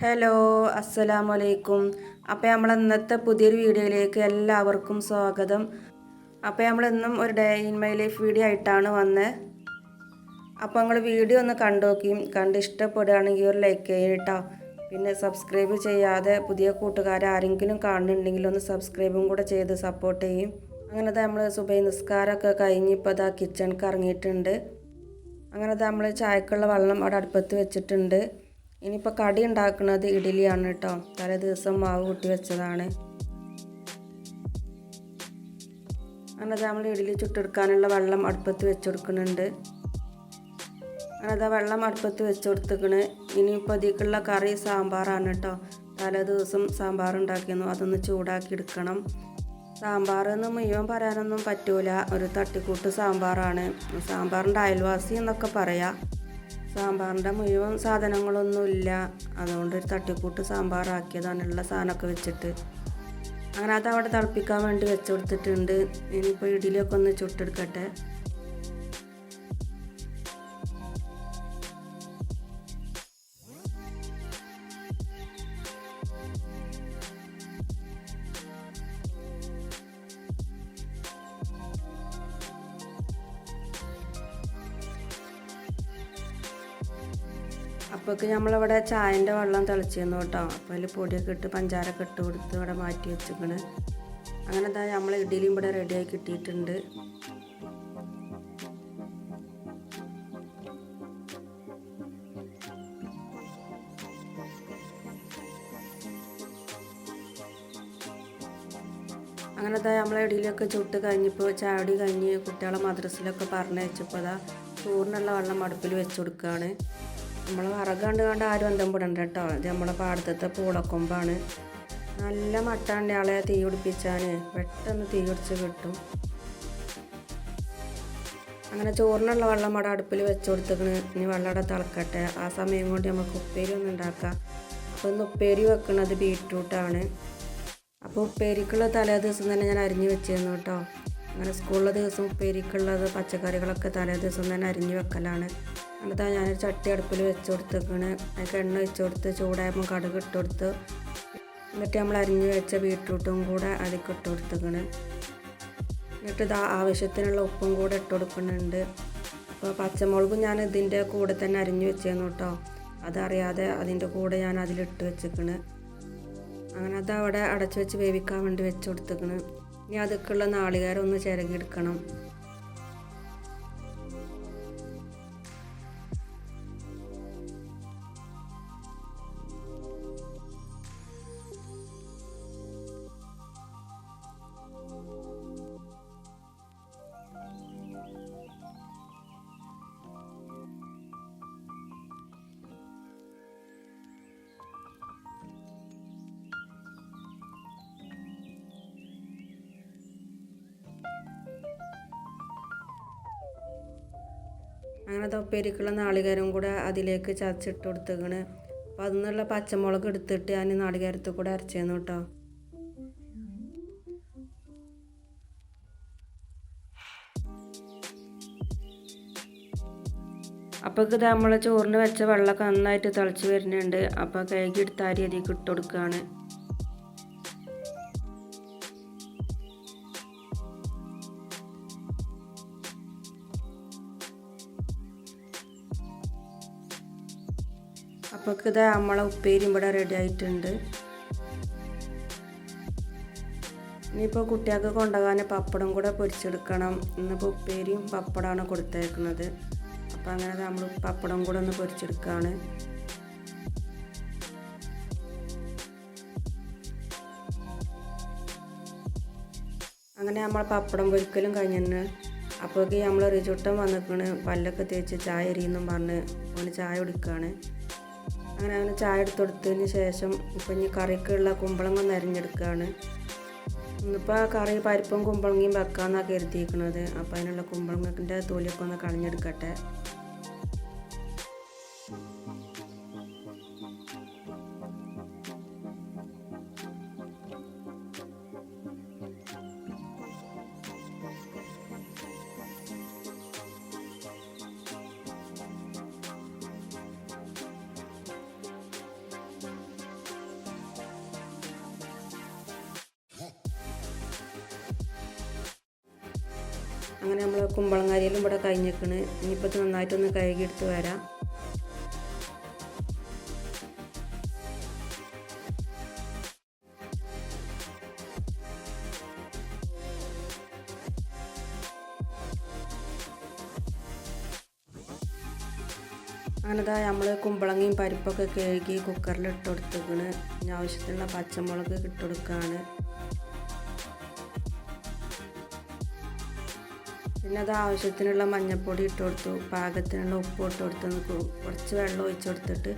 Hello അസ്സലാമു അലൈക്കും അപ്പോൾ നമ്മൾ ഇന്നത്തെ പുതിയൊരു വീഡിയോയിലേക്ക് എല്ലാവർക്കും സ്വാഗതം. അപ്പോൾ നമ്മൾ ഇന്നും ഒരു day in my life video ആയിട്ടാണ് വന്നത് അപ്പോൾ നിങ്ങൾ വീഡിയോ ഒന്ന് കണ്ടു നോക്കിയും കണ്ട് ഇഷ്ടപ്പെടുകയാണെങ്കിൽ ഒരു ലൈക്ക് ചെയ്യും കേട്ടോ പിന്നെ സബ്സ്ക്രൈബ് ചെയ്യാതെ പുതിയ കൂട്ടുകാർ ആരെങ്കിലും കാണുന്നുണ്ടെങ്കിൽ ഒന്ന് സബ്സ്ക്രൈബും കൂടെ ചെയ്ത് സപ്പോർട്ട് ചെയ്യും. അങ്ങനത്തെ നമ്മൾ സുബൈ നിസ്കാരമൊക്കെ കഴിഞ്ഞ് ഇപ്പോൾ അതാ കിച്ചണിക്ക് ഇറങ്ങിയിട്ടുണ്ട്. അങ്ങനത്തെ നമ്മൾ ചായക്കുള്ള വെള്ളം അവിടെ അടുപ്പത്ത് വെച്ചിട്ടുണ്ട്. ഇനിയിപ്പോൾ കടി ഉണ്ടാക്കുന്നത് ഇഡലിയാണ് കേട്ടോ. തലേ ദിവസം മാവ് കൂട്ടി വെച്ചതാണ്. അങ്ങനെ നമ്മൾ ഇഡ്ഡലി ചുട്ടെടുക്കാനുള്ള വെള്ളം അടുപ്പത്ത് വെച്ചെടുക്കുന്നുണ്ട്. അങ്ങനെ വെള്ളം അടുപ്പത്ത് വെച്ചെടുത്തേക്കണ്. ഇനിയിപ്പോൾ ഇതിക്കുള്ള കറി സാമ്പാറാണ് കേട്ടോ. തലേ ദിവസം സാമ്പാർ ഉണ്ടാക്കിയിരുന്നു. അതൊന്ന് ചൂടാക്കി എടുക്കണം. സാമ്പാർ എന്ന് മുഴുവൻ പറയാനൊന്നും പറ്റൂല. ഒരു തട്ടിക്കൂട്ട് സാമ്പാറാണ്. സാമ്പാറിന്റെ അയൽവാസി എന്നൊക്കെ പറയാം. സാമ്പാറിന്റെ മുഴുവൻ സാധനങ്ങളൊന്നുമില്ല. അതുകൊണ്ട് ഒരു തട്ടിക്കൂട്ട് സാമ്പാറാക്കിയതാണ് ഉള്ള സാധനമൊക്കെ വെച്ചിട്ട്. അങ്ങനെ അത് അവിടെ തിളപ്പിക്കാൻ വേണ്ടി വെച്ച് കൊടുത്തിട്ടുണ്ട്. ഇനിയിപ്പോൾ ഇഡ്ഡലിയൊക്കെ ഒന്ന് ചുട്ടെടുക്കട്ടെ. അപ്പോഴേക്ക് നമ്മളിവിടെ ചായന്റെ വെള്ളം തിളച്ചിരുന്നു കേട്ടോ. അപ്പോൾ അതിൽ പൊടിയൊക്കെ ഇട്ട് പഞ്ചാരൊക്കെ ഇട്ട് കൊടുത്ത് ഇവിടെ മാറ്റി വെച്ചിക്കണ്. അങ്ങനെ എന്താ നമ്മൾ ഇഡ്ഡലിയും ഇവിടെ റെഡിയായി കിട്ടിയിട്ടുണ്ട്. അങ്ങനെ എന്താ നമ്മളെ ഇടയിലൊക്കെ ചുട്ട് കഴിഞ്ഞപ്പോൾ ചാടി കഴിഞ്ഞ് കുട്ടികളെ മദ്രസിലൊക്കെ പറഞ്ഞയച്ചപ്പോൾ അതാ ചോറിനുള്ള വെള്ളം അടുപ്പിൽ വെച്ച് കൊടുക്കുകയാണ് നമ്മൾ വറകണ്ട് കണ്ട് ആരും അന്തം പെടണ്ട കേട്ടോ ഇത് നമ്മുടെ പാടത്തത്തെ പൂളക്കൊമ്പാണ്. നല്ല മട്ടാണ്ട് ആളെ തീ പിടിപ്പിച്ചാൽ പെട്ടെന്ന് തീ പിടിച്ച് കിട്ടും. അങ്ങനെ ചോറിനുള്ള വെള്ളം അവിടെ അടുപ്പിൽ വെച്ച് കൊടുത്തേക്കണ്. ഇനി വെള്ളം അവിടെ തിളക്കട്ടെ. ആ സമയം കൊണ്ട് നമുക്ക് ഉപ്പേരി ഒന്ന് ഉണ്ടാക്കാം. അപ്പോൾ ഇന്ന് ഉപ്പേരി വെക്കുന്നത് ബീട്രൂട്ടാണ്. അപ്പോൾ ഉപ്പേരിക്കുള്ള തലേ ദിവസം തന്നെ ഞാൻ അരിഞ്ഞ് വെച്ചിരുന്നു കേട്ടോ അങ്ങനെ സ്കൂളിലെ ദിവസം ഉപ്പേരിക്കുള്ളത് പച്ചക്കറികളൊക്കെ തലേ ദിവസം തന്നെ അരിഞ്ഞ് വെക്കലാണ്. എന്നിട്ട് ഞാനൊരു ചട്ടി അടുപ്പിൽ വെച്ച് കൊടുത്തേക്കണ്. അതിൽ എണ്ണ വെച്ച് കൊടുത്ത് ചൂടായപ്പോൾ കടുക് ഇട്ട് കൊടുത്ത് എന്നിട്ട് നമ്മൾ അരിഞ്ഞ് വെച്ച ബീട്രൂട്ടും കൂടെ അതിലേക്ക് ഇട്ട് കൊടുത്തേക്കണ്. എന്നിട്ട് ഇത് ആവശ്യത്തിനുള്ള ഉപ്പും കൂടെ ഇട്ട് കൊടുക്കുന്നുണ്ട്. അപ്പോൾ പച്ചമുളകും ഞാൻ ഇതിന്റെ കൂടെ തന്നെ അരിഞ്ഞ് വെച്ചേന്നു കേട്ടോ. അതറിയാതെ അതിന്റെ കൂടെ ഞാൻ അതിലിട്ട് വെച്ചേക്കണ്. അങ്ങനെ അത് അവിടെ അടച്ചു വെച്ച് വേവിക്കാൻ വേണ്ടി വെച്ച് കൊടുത്തേക്കണ്. ഇനി അതൊക്കെയുള്ള നാളികേരം ഒന്ന് ചിരകിയെടുക്കണം. അങ്ങനെ തൊപ്പേരിക്കുള്ള നാളികേരം കൂടെ അതിലേക്ക് ചതച്ചിട്ട് കൊടുത്തേക്കണ്. അപ്പോൾ അതിൽ നിന്നുള്ള പച്ചമുളക് എടുത്തിട്ട് ഞാൻ നാളികേരത്തിൽ കൂടെ അരച്ചേന്നു കേട്ടോ അപ്പോൾ ഇത് നമ്മൾ ചോറിന് വെച്ച വെള്ളമൊക്കെ നന്നായിട്ട് തിളച്ച് വരുന്നുണ്ട്. അപ്പോൾ കഴുകി എടുത്താൽ അരി അതിലേക്ക് ഇട്ട് കൊടുക്കുകയാണ് അപ്പോൾ ഇത് നമ്മളെ ഉപ്പേരിയും ഇവിടെ റെഡി ആയിട്ടുണ്ട്. ഇനിയിപ്പോൾ കുട്ടികൾക്ക് കൊണ്ടുപോകാൻ പപ്പടം കൂടെ പൊരിച്ചെടുക്കണം. ഇന്നിപ്പോൾ ഉപ്പേരിയും പപ്പടമാണ് കൊടുത്തേക്കുന്നത്. അപ്പോൾ അങ്ങനെ നമ്മൾ പപ്പടം കൂടെ ഒന്ന് പൊരിച്ചെടുക്കുകയാണ് അങ്ങനെ നമ്മൾ പപ്പടം പൊരിക്കലും കഴിഞ്ഞെന്ന് അപ്പോഴേക്ക് നമ്മൾ റിചുട്ടം വന്നിക്കണ്. പല്ലൊക്കെ തേച്ച് ചായ എരിയെന്നും പറഞ്ഞ് അവന് ചായ കുടിക്കുകയാണ് അങ്ങനെ അവന് ചായ എടുത്ത് കൊടുത്തതിന് ശേഷം ഇപ്പം ഇനി കറിക്കുള്ള കുമ്പളങ്ങ നരിഞ്ഞെടുക്കുകയാണ് ഇന്നിപ്പോൾ കറി പരിപ്പും കുമ്പളങ്ങയും വെക്കാമെന്നാണ് കരുതിയിരിക്കുന്നത് അപ്പോൾ അതിനുള്ള കുമ്പളങ്ങന്റെ തൊലിയൊക്കെ ഒന്ന് കളഞ്ഞെടുക്കട്ടെ. അങ്ങനെ നമ്മൾ കുമ്പളങ്ങാരിയിലും ഇവിടെ കഴിഞ്ഞേക്കണ്. ഇനിയിപ്പോൾ ഇത് കഴുകി എടുത്ത് വരാം. അങ്ങനെതാ നമ്മൾ കുമ്പളങ്ങയും പരിപ്പൊക്കെ കഴുകി കുക്കറിൽ ഇട്ട് കൊടുത്തേക്കണ്. ആവശ്യത്തിനുള്ള പച്ചമുളക് ഇട്ട് കൊടുക്കുകയാണ് പിന്നെ അത് ആവശ്യത്തിനുള്ള മഞ്ഞൾപ്പൊടി ഇട്ട് കൊടുത്തു പാകത്തിനുള്ള ഉപ്പ് ഇട്ട് കൊടുത്ത് കുറച്ച് വെള്ളം ഒഴിച്ച് കൊടുത്തിട്ട്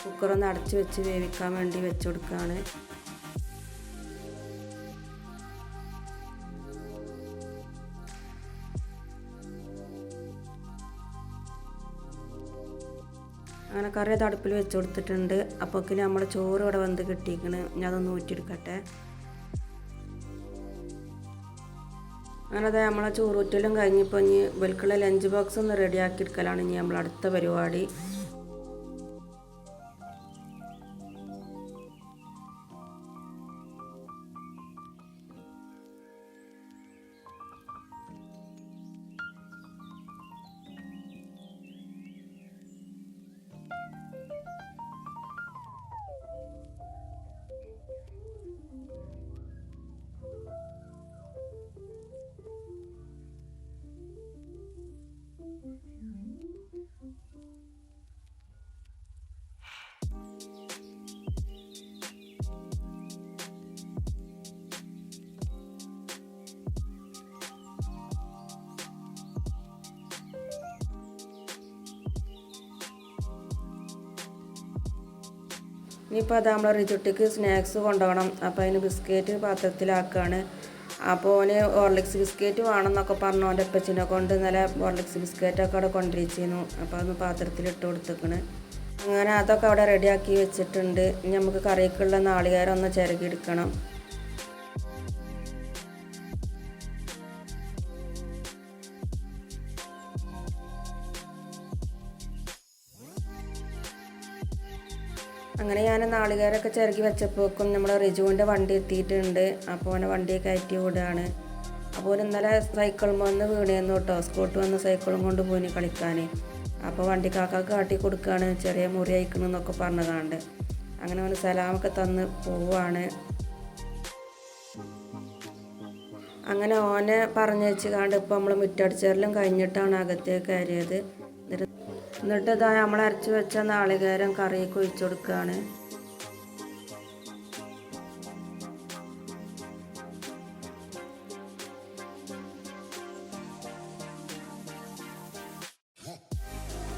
കുക്കറൊന്ന് അടച്ച് വെച്ച് വേവിക്കാൻ വേണ്ടി വെച്ച് കൊടുക്കുകയാണ്. അങ്ങനെ കറി അത് അടുപ്പിൽ വെച്ച് കൊടുത്തിട്ടുണ്ട്. അപ്പോൾ നമ്മുടെ ചോറ് ഇവിടെ വന്ന് കിട്ടിയിരിക്കണ്. ഞാൻ അതൊന്ന് ഊറ്റിയെടുക്കട്ടെ. അങ്ങനെ അതായത് നമ്മളെ ചോറൂറ്റലും കഴിഞ്ഞപ്പോൾ ഇനി ഇവൽക്കുള്ള ലഞ്ച് ബോക്സ് ഒന്ന് റെഡിയാക്കി എടുക്കലാണ് ഇനി നമ്മൾ അടുത്ത പരിപാടി. ഇനിയിപ്പോൾ അത് നമ്മൾ റിജുട്ടിക്ക് സ്നാക്സ് കൊണ്ടുപോകണം. അപ്പോൾ അതിന് ബിസ്ക്കറ്റ് പാത്രത്തിലാക്കുകയാണ് അപ്പോൾ ഓന് ഓർലിക്സ് ബിസ്ക്കറ്റ് വേണമെന്നൊക്കെ പറഞ്ഞു. ഓന്റെ അപ്പച്ചിനെ കൊണ്ട് ഇന്നലെ ഓർലിക്സ് ബിസ്ക്കറ്റൊക്കെ അവിടെ കൊണ്ടിരിച്ചിരുന്നു അപ്പോൾ അതൊന്ന് പാത്രത്തിലിട്ട് കൊടുത്തേക്കണ്. അങ്ങനെ അതൊക്കെ അവിടെ റെഡിയാക്കി വെച്ചിട്ടുണ്ട്. ഇനി നമുക്ക് കറിക്കുള്ള നാളികേരം ഒന്ന് ചിരകിയെടുക്കണം. അങ്ങനെ ഞാൻ നാളികേരമൊക്കെ ചിറകി വെച്ചപ്പോക്കും നമ്മുടെ റിജുവിന്റെ വണ്ടി എത്തിയിട്ടുണ്ട്. അപ്പോൾ അവനെ വണ്ടിയെ കയറ്റി വിടുകയാണ്. അപ്പോൾ ഇന്നലെ സൈക്കിളും വന്ന് വീണേന്നു കേട്ടോ സ്കൂട്ട് വന്ന് സൈക്കിളും കൊണ്ട് പോയി കളിക്കാൻ അപ്പോൾ വണ്ടി കാക്കാക്ക് കാട്ടി കൊടുക്കുകയാണ് ചെറിയ മുറി അയക്കണമെന്നൊക്കെ പറഞ്ഞതാണ്ട്. അങ്ങനെ അവന് സലാമൊക്കെ തന്ന് പോവാണ്. അങ്ങനെ ഓനെ പറഞ്ഞു വെച്ച് കാണ്ട് ഇപ്പോൾ നമ്മൾ മുറ്റടിച്ചേരലും കഴിഞ്ഞിട്ടാണ് അകത്തേക്ക് കയറിയത്. എന്നിട്ട് ഇതാ നമ്മൾ അരച്ച് വെച്ച നാളികേരം കറിയൊക്കെ ഒഴിച്ചു കൊടുക്കുകയാണ്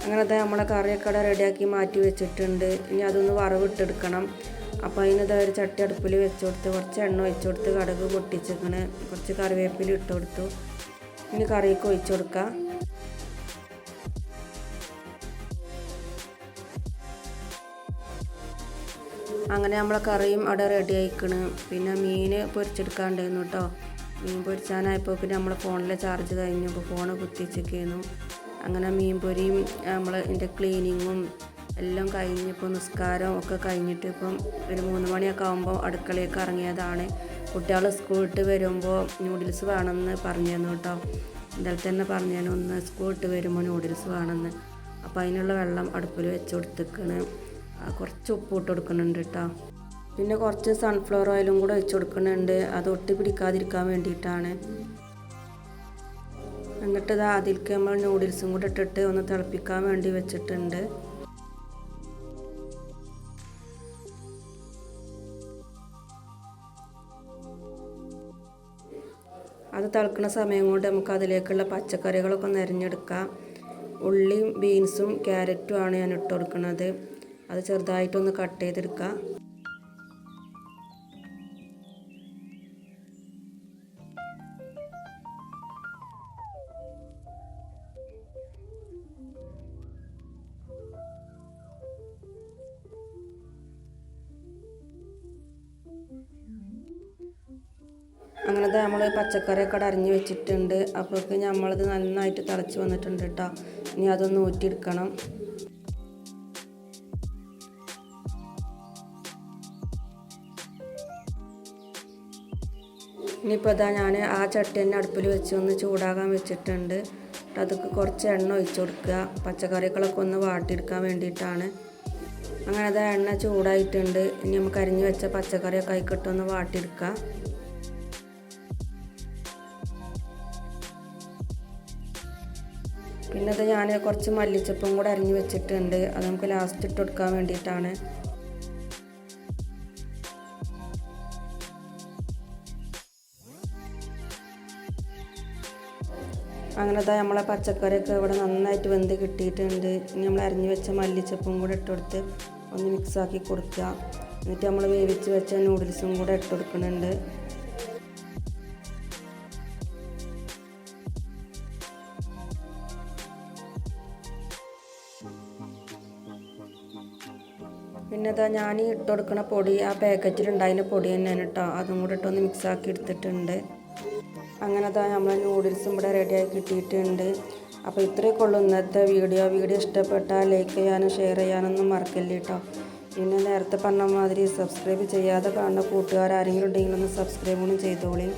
അങ്ങനത്തെ നമ്മളെ കറിയൊക്കെ റെഡിയാക്കി മാറ്റി വെച്ചിട്ടുണ്ട്. ഇനി അതൊന്ന് വറവിട്ടെടുക്കണം. അപ്പോൾ അതിന് ഇതാ ഒരു ചട്ടി അടുപ്പിൽ വെച്ച് കൊടുത്ത് കുറച്ച് എണ്ണ ഒഴിച്ച് കൊടുത്ത് കടുക് പൊട്ടിച്ചിക്കണ് കുറച്ച് കറിവേപ്പില ഇട്ട് കൊടുത്തു. ഇനി കറിയൊക്കെ ഒഴിച്ചു കൊടുക്കാം. അങ്ങനെ നമ്മളെ കറിയും അവിടെ റെഡി ആയിക്കണ്. പിന്നെ മീൻ പൊരിച്ചെടുക്കാണ്ടായിരുന്നു കേട്ടോ മീൻ പൊരിച്ചാനായപ്പോൾ പിന്നെ നമ്മളെ ഫോണിലെ ചാർജ് കഴിഞ്ഞു. അപ്പോൾ ഫോണ് കുത്തിച്ചൊക്കെയായിരുന്നു അങ്ങനെ മീൻ പൊരിയും നമ്മൾ ഇതിന്റെ ക്ലീനിങ്ങും എല്ലാം കഴിഞ്ഞിപ്പോൾ നിസ്കാരം ഒക്കെ കഴിഞ്ഞിട്ട് ഇപ്പം ഒരു മൂന്ന് മണിയൊക്കെ ആകുമ്പോൾ അടുക്കളയൊക്കെ ഇറങ്ങിയതാണ്. കുട്ടികൾ സ്കൂൾ വിട്ട് വരുമ്പോൾ നൂഡിൽസ് വേണമെന്ന് പറഞ്ഞിരുന്നു കേട്ടോ ഇന്നലെ തന്നെ പറഞ്ഞു ഒന്ന് സ്കൂൾ വിട്ട് വരുമ്പോൾ നൂഡിൽസ് വേണമെന്ന് അപ്പോൾ അതിനുള്ള വെള്ളം അടുപ്പിൽ വെച്ച് കൊടുത്തേക്കാണ്. കുറച്ച് ഉപ്പ് ഇട്ട് കൊടുക്കുന്നുണ്ട് കേട്ടോ പിന്നെ കുറച്ച് സൺഫ്ലവർ ഓയിലും കൂടെ വെച്ച് കൊടുക്കുന്നുണ്ട്. അത് ഒട്ടി പിടിക്കാതിരിക്കാൻ വേണ്ടിയിട്ടാണ്. എന്നിട്ട് ഇത് അതിലേക്ക് നമ്മൾ നൂഡിൽസും കൂടെ ഇട്ടിട്ട് ഒന്ന് തിളപ്പിക്കാൻ വേണ്ടി വെച്ചിട്ടുണ്ട്. അത് തിളക്കുന്ന സമയം കൊണ്ട് നമുക്ക് അതിലേക്കുള്ള പച്ചക്കറികളൊക്കെ ഒന്ന് അരിഞ്ഞെടുക്കാം. ഉള്ളിയും ബീൻസും ക്യാരറ്റും ആണ് ഞാൻ ഇട്ട് കൊടുക്കുന്നത്. അത് ചെറുതായിട്ടൊന്ന് കട്ട് ചെയ്തെടുക്കുക അങ്ങനത്തെ നമ്മൾ പച്ചക്കറിയൊക്കെ അവിടെ അരിഞ്ഞ് വെച്ചിട്ടുണ്ട്. അപ്പോഴേക്ക് നമ്മളത് നന്നായിട്ട് തിളച്ച് വന്നിട്ടുണ്ട് കേട്ടോ ഇനി അതൊന്ന് ഊറ്റിയെടുക്കണം. ഇനിയിപ്പോൾ ഇതാ ഞാൻ ആ ചട്ടി തന്നെ അടുപ്പിൽ വെച്ച് ഒന്ന് ചൂടാകാൻ വെച്ചിട്ടുണ്ട്. അതൊക്കെ കുറച്ച് എണ്ണ ഒഴിച്ചു കൊടുക്കുക. പച്ചക്കറികളൊക്കെ ഒന്ന് വാട്ടിയെടുക്കാൻ വേണ്ടിയിട്ടാണ്. അങ്ങനെ അത് എണ്ണ ചൂടായിട്ടുണ്ട്. ഇനി നമുക്ക് അരിഞ്ഞ് വെച്ച പച്ചക്കറിയൊക്കെ ആയിക്കിട്ടൊന്ന് വാട്ടിയെടുക്കുക പിന്നെ അത് ഞാൻ കുറച്ച് മല്ലിച്ചപ്പും കൂടെ അരിഞ്ഞ് വെച്ചിട്ടുണ്ട്. അത് നമുക്ക് ലാസ്റ്റ് ഇട്ട് കൊടുക്കാൻ വേണ്ടിയിട്ടാണ്. അങ്ങനെ തന്നെ നമ്മളെ പച്ചക്കറിയൊക്കെ ഇവിടെ നന്നായിട്ട് വെന്ത് കിട്ടിയിട്ടുണ്ട്. ഇനി നമ്മൾ അരിഞ്ഞ് വെച്ച മല്ലിച്ചപ്പും കൂടെ ഇട്ടുകൊടുത്ത് ഒന്ന് മിക്സാക്കി കൊടുക്കുക എന്നിട്ട് നമ്മൾ വേവിച്ച് വെച്ച നൂഡിൽസും കൂടെ ഇട്ട് കൊടുക്കുന്നുണ്ട്. പിന്നെ ഇതാ ഞാൻ ഇട്ട് കൊടുക്കുന്ന പൊടി ആ പാക്കറ്റിലുണ്ടായിരുന്ന പൊടി തന്നെയാണ് കേട്ടോ അതും കൂടെ ഇട്ടൊന്ന് മിക്സാക്കി എടുത്തിട്ടുണ്ട്. അങ്ങനെ അതാ നമ്മൾ നൂഡിൽസും ഇവിടെ റെഡിയായി കിട്ടിയിട്ടുണ്ട്. അപ്പോൾ ഇത്രയൊക്കെ ഉള്ളൂ ഇന്നത്തെ വീഡിയോ വീഡിയോ ഇഷ്ടപ്പെട്ടാൽ ലൈക്ക് ചെയ്യാനും ഷെയർ ചെയ്യാനൊന്നും മറക്കല്ല കേട്ടോ പിന്നെ നേരത്തെ പറഞ്ഞ മാതിരി സബ്സ്ക്രൈബ് ചെയ്യാതെ കാണുന്ന കൂട്ടുകാർ ആരെങ്കിലും ഉണ്ടെങ്കിൽ ഒന്ന് സബ്സ്ക്രൈബ് ഒന്നും ചെയ്തോളി.